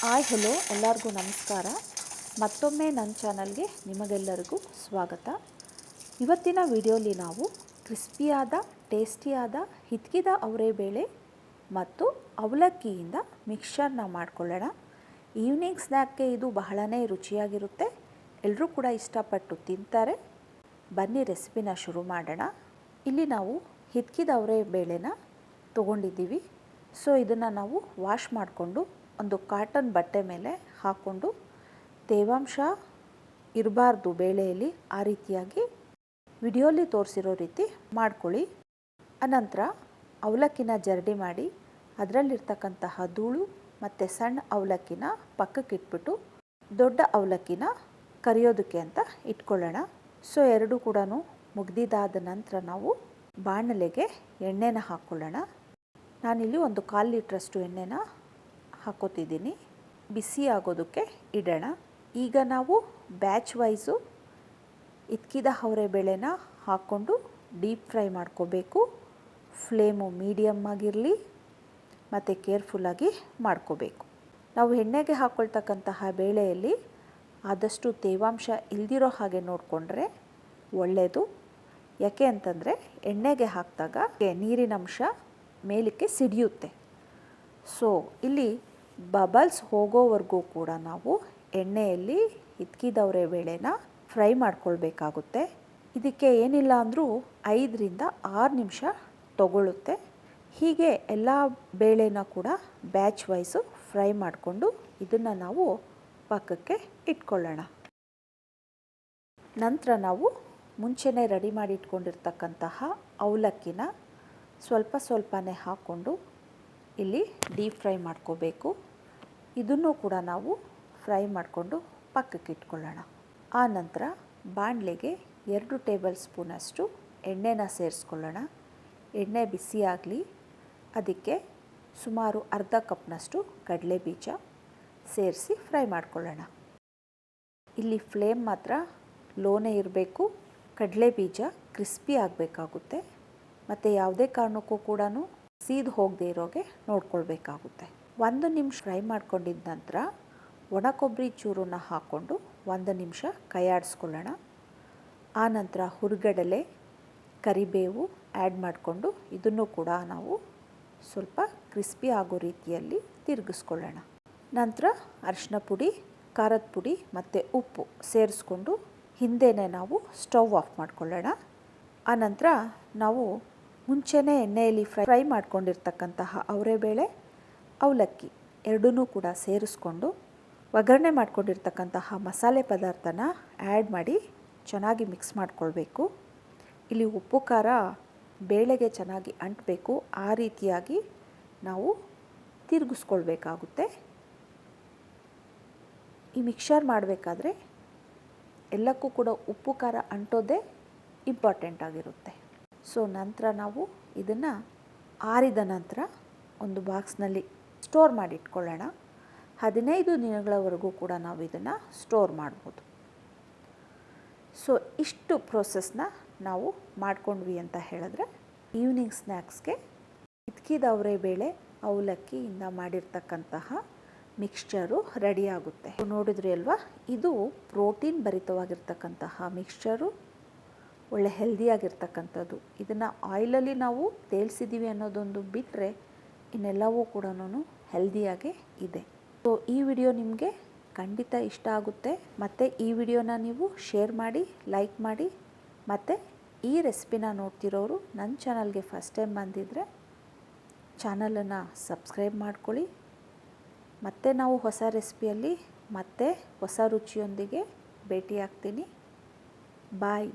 Hi, hello, ಎಲ್ಲರಿಗೂ ನಮಸ್ಕಾರ. ಮತ್ತೊಮ್ಮೆ ನನ್ನ ಚಾನಲ್ಗೆ ನಿಮಗೆಲ್ಲರಿಗೂ ಸ್ವಾಗತ. ಇವತ್ತಿನ ವಿಡಿಯೋಲಿ ನಾವು ಕ್ರಿಸ್ಪಿಯಾದ, ಟೇಸ್ಟಿಯಾದ ಹಿತ್ಕಿದ ಅವರೆಬೇಳೆ ಮತ್ತು ಅವಲಕ್ಕಿಯಿಂದ ಮಿಕ್ಸ್ಚರ್ನ ಮಾಡ್ಕೊಳ್ಳೋಣ. ಈವ್ನಿಂಗ್ ಸ್ನ್ಯಾಕ್ಗೆ ಇದು ಬಹಳನೇ ರುಚಿಯಾಗಿರುತ್ತೆ. ಎಲ್ಲರೂ ಕೂಡ ಇಷ್ಟಪಟ್ಟು ತಿಂತಾರೆ. ಬನ್ನಿ, ರೆಸಿಪಿನ ಶುರು ಮಾಡೋಣ. ಇಲ್ಲಿ ನಾವು ಹಿತ್ಕಿದ ಅವರೆಬೇಳೆನ ತೊಗೊಂಡಿದ್ದೀವಿ. ಸೊ, ಇದನ್ನು ನಾವು ವಾಶ್ ಮಾಡಿಕೊಂಡು ಒಂದು ಕಾಟನ್ ಬಟ್ಟೆ ಮೇಲೆ ಹಾಕ್ಕೊಂಡು ತೇವಾಂಶ ಇರಬಾರ್ದು ಬೇಳೆಯಲ್ಲಿ ಆ ರೀತಿಯಾಗಿ ವಿಡಿಯೋಲಿ ತೋರಿಸಿರೋ ರೀತಿ ಮಾಡ್ಕೊಳ್ಳಿ. ಅನಂತರ ಅವಲಕ್ಕಿನ ಜರಡಿ ಮಾಡಿ ಅದರಲ್ಲಿರ್ತಕ್ಕಂತಹ ಧೂಳು ಮತ್ತು ಸಣ್ಣ ಅವಲಕ್ಕಿನ ಪಕ್ಕಕ್ಕೆ ಇಟ್ಬಿಟ್ಟು ದೊಡ್ಡ ಅವಲಕ್ಕಿನ ಕರಿಯೋದಕ್ಕೆ ಅಂತ ಇಟ್ಕೊಳ್ಳೋಣ. ಸೊ, ಎರಡೂ ಕೂಡ ಮುಗ್ದಿದಾದ ನಂತರ ನಾವು ಬಾಣಲೆಗೆ ಎಣ್ಣೆನ ಹಾಕ್ಕೊಳ್ಳೋಣ. ನಾನಿಲ್ಲಿ ಒಂದು ಕಾಲು ಲೀಟ್ರಷ್ಟು ಎಣ್ಣೆನ ಹಾಕೋತಿದ್ದೀನಿ. ಬಿಸಿ ಆಗೋದಕ್ಕೆ ಇಡೋಣ. ಈಗ ನಾವು ಬ್ಯಾಚ್ ವೈಸು ಇದ್ಕಿದ ಅವರೆಬೇಳೆನ ಹಾಕ್ಕೊಂಡು ಡೀಪ್ ಫ್ರೈ ಮಾಡ್ಕೋಬೇಕು. ಫ್ಲೇಮು ಮೀಡಿಯಮ್ ಆಗಿರಲಿ ಮತ್ತು ಕೇರ್ಫುಲ್ಲಾಗಿ ಮಾಡ್ಕೋಬೇಕು. ನಾವು ಎಣ್ಣೆಗೆ ಹಾಕ್ಕೊಳ್ತಕ್ಕಂತಹ ಬೇಳೆಯಲ್ಲಿ ಆದಷ್ಟು ತೇವಾಂಶ ಇಲ್ದಿರೋ ಹಾಗೆ ನೋಡಿಕೊಂಡ್ರೆ ಒಳ್ಳೆಯದು ಯಾಕೆ ಅಂತಂದರೆ ಎಣ್ಣೆಗೆ ಹಾಕಿದಾಗ ನೀರಿನಂಶ ಮೇಲಕ್ಕೆ ಸಿಡಿಯುತ್ತೆ. ಸೊ ಇಲ್ಲಿ ಬಬಲ್ಸ್ ಹೋಗೋವರೆಗೂ ಕೂಡ ನಾವು ಎಣ್ಣೆಯಲ್ಲಿ ಹಿತ್ಕಿದವರೆ ಬೇಳೆನ ಫ್ರೈ ಮಾಡ್ಕೊಳ್ಬೇಕಾಗುತ್ತೆ. ಇದಕ್ಕೆ ಏನಿಲ್ಲ ಅಂದರೂ ಐದರಿಂದ ಆರು ನಿಮಿಷ ತಗೊಳ್ಳುತ್ತೆ ಹೀಗೆ ಎಲ್ಲ ಬೇಳೆನ ಕೂಡ ಬ್ಯಾಚ್ ವೈಸು ಫ್ರೈ ಮಾಡಿಕೊಂಡು ಇದನ್ನು ನಾವು ಪಕ್ಕಕ್ಕೆ ಇಟ್ಕೊಳ್ಳೋಣ. ನಂತರ ನಾವು ಮುಂಚೆನೇ ರೆಡಿ ಮಾಡಿ ಇಟ್ಕೊಂಡಿರ್ತಕ್ಕಂತಹ ಅವಲಕ್ಕಿನ ಸ್ವಲ್ಪ ಸ್ವಲ್ಪನೇ ಹಾಕ್ಕೊಂಡು ಇಲ್ಲಿ ಡೀಪ್ ಫ್ರೈ ಮಾಡ್ಕೋಬೇಕು. ಇದನ್ನು ಕೂಡ ನಾವು ಫ್ರೈ ಮಾಡಿಕೊಂಡು ಪಕ್ಕಕ್ಕೆ ಇಟ್ಕೊಳ್ಳೋಣ. ಆ ನಂತರ ಬಾಣಲೆಗೆ ಎರಡು ಟೇಬಲ್ ಸ್ಪೂನಷ್ಟು ಎಣ್ಣೆನ ಸೇರಿಸ್ಕೊಳ್ಳೋಣ. ಎಣ್ಣೆ ಬಿಸಿಯಾಗಲಿ ಅದಕ್ಕೆ ಸುಮಾರು ಅರ್ಧ ಕಪ್ನಷ್ಟು ಕಡಲೆ ಬೀಜ ಸೇರಿಸಿ ಫ್ರೈ ಮಾಡ್ಕೊಳ್ಳೋಣ. ಇಲ್ಲಿ ಫ್ಲೇಮ್ ಮಾತ್ರ ಲೋನೇ ಇರಬೇಕು. ಕಡಲೆ ಬೀಜ ಕ್ರಿಸ್ಪಿ ಆಗಬೇಕಾಗುತ್ತೆ. ಮತ್ತು ಯಾವುದೇ ಕಾರಣಕ್ಕೂ ಕೂಡ ಸೀದು ಹೋಗದೇ ಇರೋಗೆ ನೋಡ್ಕೊಳ್ಬೇಕಾಗುತ್ತೆ. ಒಂದು ನಿಮಿಷ ಫ್ರೈ ಮಾಡ್ಕೊಂಡಿದ್ದ ನಂತರ ಒಣ ಕೊಬ್ಬರಿ ಚೂರನ್ನ ಹಾಕ್ಕೊಂಡು ಒಂದು ನಿಮಿಷ ಕೈಯಾಡಿಸ್ಕೊಳ್ಳೋಣ. ಆನಂತರ ಹುರ್ಗಡಲೆ, ಕರಿಬೇವು ಆ್ಯಡ್ ಮಾಡಿಕೊಂಡು ಇದನ್ನು ಕೂಡ ನಾವು ಸ್ವಲ್ಪ ಕ್ರಿಸ್ಪಿ ಆಗೋ ರೀತಿಯಲ್ಲಿ ತಿರುಗಿಸ್ಕೊಳ್ಳೋಣ. ನಂತರ ಅರಿಶಿನ ಪುಡಿ, ಖಾರದ ಪುಡಿ ಮತ್ತು ಉಪ್ಪು ಸೇರಿಸ್ಕೊಂಡು ಹಿಂದೆನೇ ನಾವು ಸ್ಟವ್ ಆಫ್ ಮಾಡ್ಕೊಳ್ಳೋಣ. ಆನಂತರ ನಾವು ಮುಂಚೆನೇ ಎಣ್ಣೆಯಲ್ಲಿ ಫ್ರೈ ಫ್ರೈ ಮಾಡ್ಕೊಂಡಿರ್ತಕ್ಕಂತಹ ಅವರೆಬೇಳೆ ಅವಲಕ್ಕಿ ಎರಡೂ ಕೂಡ ಸೇರಿಸ್ಕೊಂಡು ಒಗ್ಗರಣೆ ಮಾಡ್ಕೊಂಡಿರ್ತಕ್ಕಂತಹ ಮಸಾಲೆ ಪದಾರ್ಥನ ಆ್ಯಡ್ ಮಾಡಿ ಚೆನ್ನಾಗಿ ಮಿಕ್ಸ್ ಮಾಡಿಕೊಳ್ಬೇಕು. ಇಲ್ಲಿ ಉಪ್ಪು, ಖಾರ, ಬೇಳೆಗೆ ಚೆನ್ನಾಗಿ ಅಂಟಬೇಕು. ಆ ರೀತಿಯಾಗಿ ನಾವು ತಿರುಗಿಸ್ಕೊಳ್ಬೇಕಾಗುತ್ತೆ. ಈ ಮಿಕ್ಸರ್ ಮಾಡಬೇಕಾದ್ರೆ ಎಲ್ಲಕ್ಕೂ ಕೂಡ ಉಪ್ಪು, ಖಾರ ಅಂಟೋದೇ ಇಂಪಾರ್ಟೆಂಟ್ ಆಗಿರುತ್ತೆ. ಸೊ ನಂತರ ನಾವು ಇದನ್ನು ಆರಿದ ನಂತರ ಒಂದು ಬಾಕ್ಸ್ನಲ್ಲಿ ಸ್ಟೋರ್ ಮಾಡಿಟ್ಕೊಳ್ಳೋಣ. ಹದಿನೈದು ದಿನಗಳವರೆಗೂ ಕೂಡ ನಾವು ಇದನ್ನು ಸ್ಟೋರ್ ಮಾಡ್ಬೋದು. ಸೊ, ಇಷ್ಟು ಪ್ರೋಸೆಸ್ನ ನಾವು ಮಾಡ್ಕೊಂಡ್ವಿ ಅಂತ ಹೇಳಿದ್ರೆ ಈವ್ನಿಂಗ್ ಸ್ನ್ಯಾಕ್ಸ್ಗೆ ಇದ್ಕಿದವರೆ ಬೇಳೆ, ಅವಲಕ್ಕಿಯಿಂದ ಮಾಡಿರ್ತಕ್ಕಂತಹ ಮಿಕ್ಸ್ಚರು ರೆಡಿಯಾಗುತ್ತೆ ನೋಡಿದ್ರಿ ಅಲ್ವಾ? ಇದು ಪ್ರೋಟೀನ್ ಭರಿತವಾಗಿರ್ತಕ್ಕಂತಹ ಮಿಕ್ಸ್ಚರು, ಒಳ್ಳೆ ಹೆಲ್ದಿಯಾಗಿರ್ತಕ್ಕಂಥದ್ದು. ಇದನ್ನು ಆಯಿಲಲ್ಲಿ ನಾವು ತೇಲ್ಸಿದ್ದೀವಿ ಅನ್ನೋದೊಂದು ಬಿಟ್ಟರೆ ಇನ್ನೆಲ್ಲವೂ ಕೂಡ ಹೆಲ್ದಿಯಾಗೇ ಇದೆ. ಸೊ ಈ ವಿಡಿಯೋ ನಿಮಗೆ ಖಂಡಿತ ಇಷ್ಟ ಆಗುತ್ತೆ. ಮತ್ತು ಈ ವಿಡಿಯೋನ ನೀವು ಶೇರ್ ಮಾಡಿ ಲೈಕ್ ಮಾಡಿ, ಮತ್ತು ಈ ರೆಸಿಪಿನ ನೋಡ್ತಿರೋರು ನನ್ನ ಚಾನಲ್ಗೆ ಫಸ್ಟ್ ಟೈಮ್ ಬಂದಿದ್ದರೆ ಚಾನಲನ್ನು ಸಬ್ಸ್ಕ್ರೈಬ್ ಮಾಡ್ಕೊಳ್ಳಿ. ಮತ್ತು ನಾವು ಹೊಸ ರೆಸಿಪಿಯಲ್ಲಿ ಮತ್ತೆ ಹೊಸ ರುಚಿಯೊಂದಿಗೆ ಭೇಟಿಯಾಗ್ತೀನಿ. ಬಾಯ್